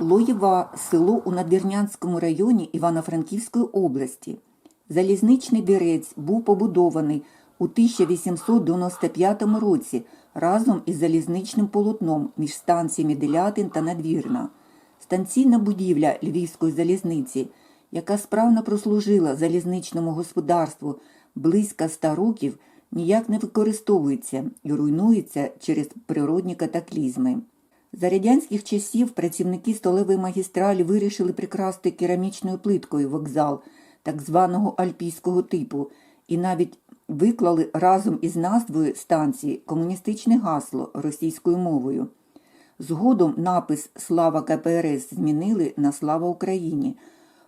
Лоєва село у Надвірнянському районі Івано-Франківської області. Залізничний бірець був побудований у 1895 році разом із залізничним полотном між станціями Делятин та Надвірна. Станційна будівля Львівської залізниці, яка справно прослужила залізничному господарству близько ста років, ніяк не використовується і руйнується через природні катаклізми. За радянських часів працівники столової магістралі вирішили прикрасти керамічною плиткою вокзал так званого альпійського типу і навіть виклали разом із назвою станції комуністичне гасло російською мовою. Згодом напис Слава КПРС змінили на Слава Україні.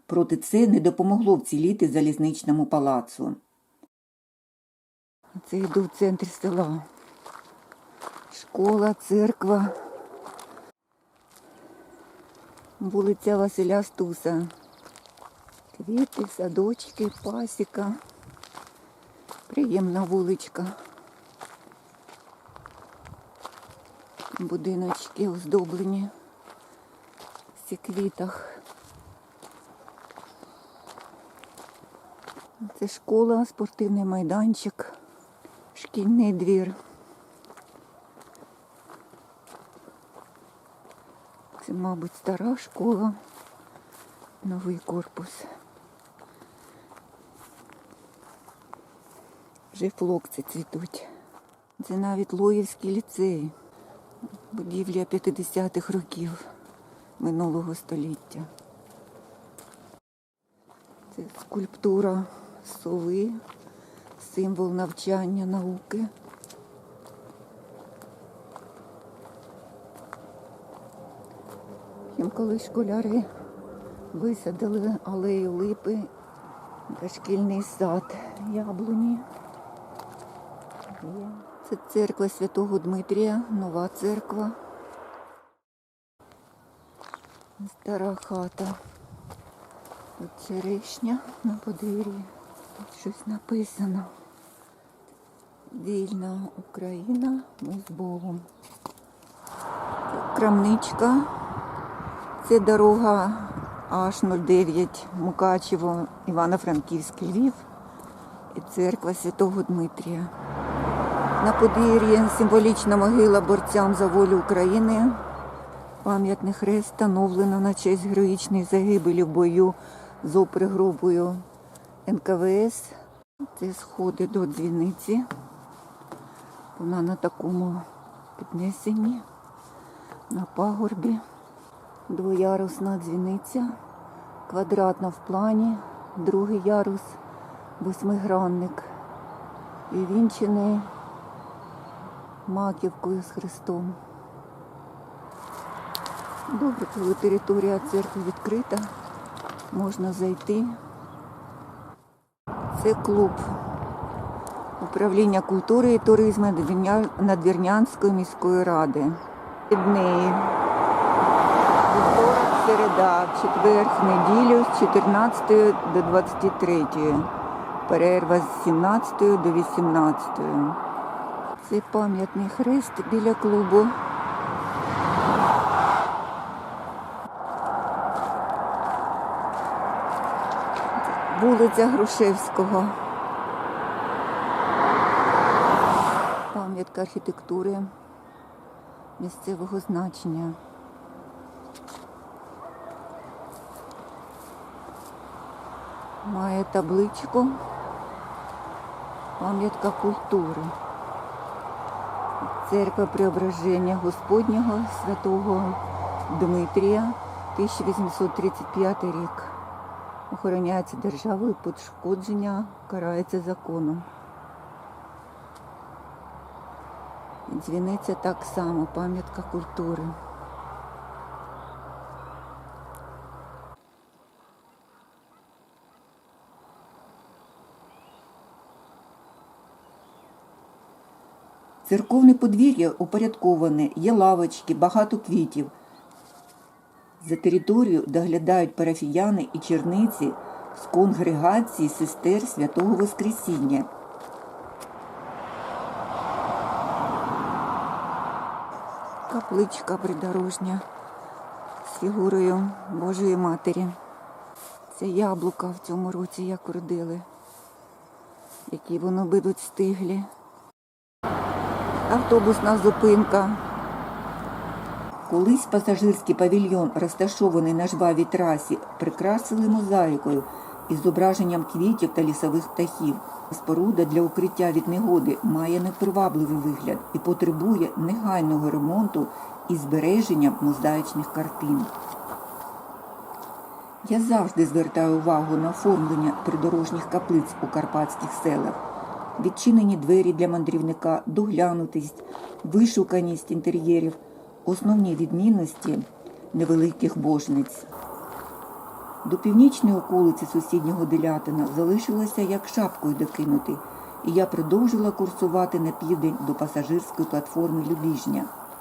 Проте це не допомогло вціліти залізничному палацу. Це йду в центрі села. Школа, церква. Вулиця Василя Стуса. Квіти, садочки, пасіка. Приємна вуличка. Будиночки оздоблені в цих квітах. Це школа, спортивний майданчик, шкільний двір. Це, мабуть, стара школа, новий корпус. Вже флокси цвітуть. Це навіть Лоївський ліцей, будівля 50-х років минулого століття. Це скульптура сови, символ навчання науки. Їм коли школяри висадили алею липи та шкільний сад яблуні. Це церква Святого Дмитрія, нова церква. Стара хата. Тут черешня на подвір'ї. Тут щось написано. Вільна Україна, ми з Богом. Крамничка. Це дорога H09 Мукачево, Івано-Франківський Львів і церква Святого Дмитрія. На подвір'ї символічна могила борцям за волю України. Пам'ятний хрест встановлено на честь героїчної загибелі в бою з опригробою НКВС. Це сходи до дзвіниці. Вона на такому піднесенні, на пагорбі. Двоярусна дзвіниця, квадратна в плані, другий ярус, восьмигранник. І вінчений маківкою з хрестом. Добре, коли територія церкви відкрита, можна зайти. Це клуб управління культури і туризму Надвірнянської міської ради. Від неї вівторок, середа, четвер, неділю з 14 до 23. Перерва з 17 до 18. Це пам'ятний хрест біля клубу. Вулиця Грушевського. Пам'ятка архітектури місцевого значення. Має табличку пам'ятка культури. Церква Преображення Господнього святого Дмитрія, 1835 рік. Охороняється державою, пошкодження карається законом. Дзвіниця так само, пам'ятка культури. Церковне подвір'я упорядковане, є лавочки, багато квітів. За територію доглядають парафіяни і черниці з конгрегації сестер Святого Воскресіння. Капличка придорожня з фігурою Божої Матері. Це яблука в цьому році як родили, які воно будуть стиглі. Автобусна зупинка. Колись пасажирський павільйон, розташований на жвавій трасі, прикрасили мозаїкою із зображенням квітів та лісових птахів. Споруда для укриття від негоди має непривабливий вигляд і потребує негайного ремонту і збереження мозаїчних картин. Я завжди звертаю увагу на оформлення придорожніх каплиць у карпатських селах. Відчинені двері для мандрівника, доглянутість, вишуканість інтер'єрів, основні відмінності невеликих божниць. До північної околиці сусіднього Делятина залишилося як шапкою докинути, і я продовжила курсувати на південь до пасажирської платформи Любіжня.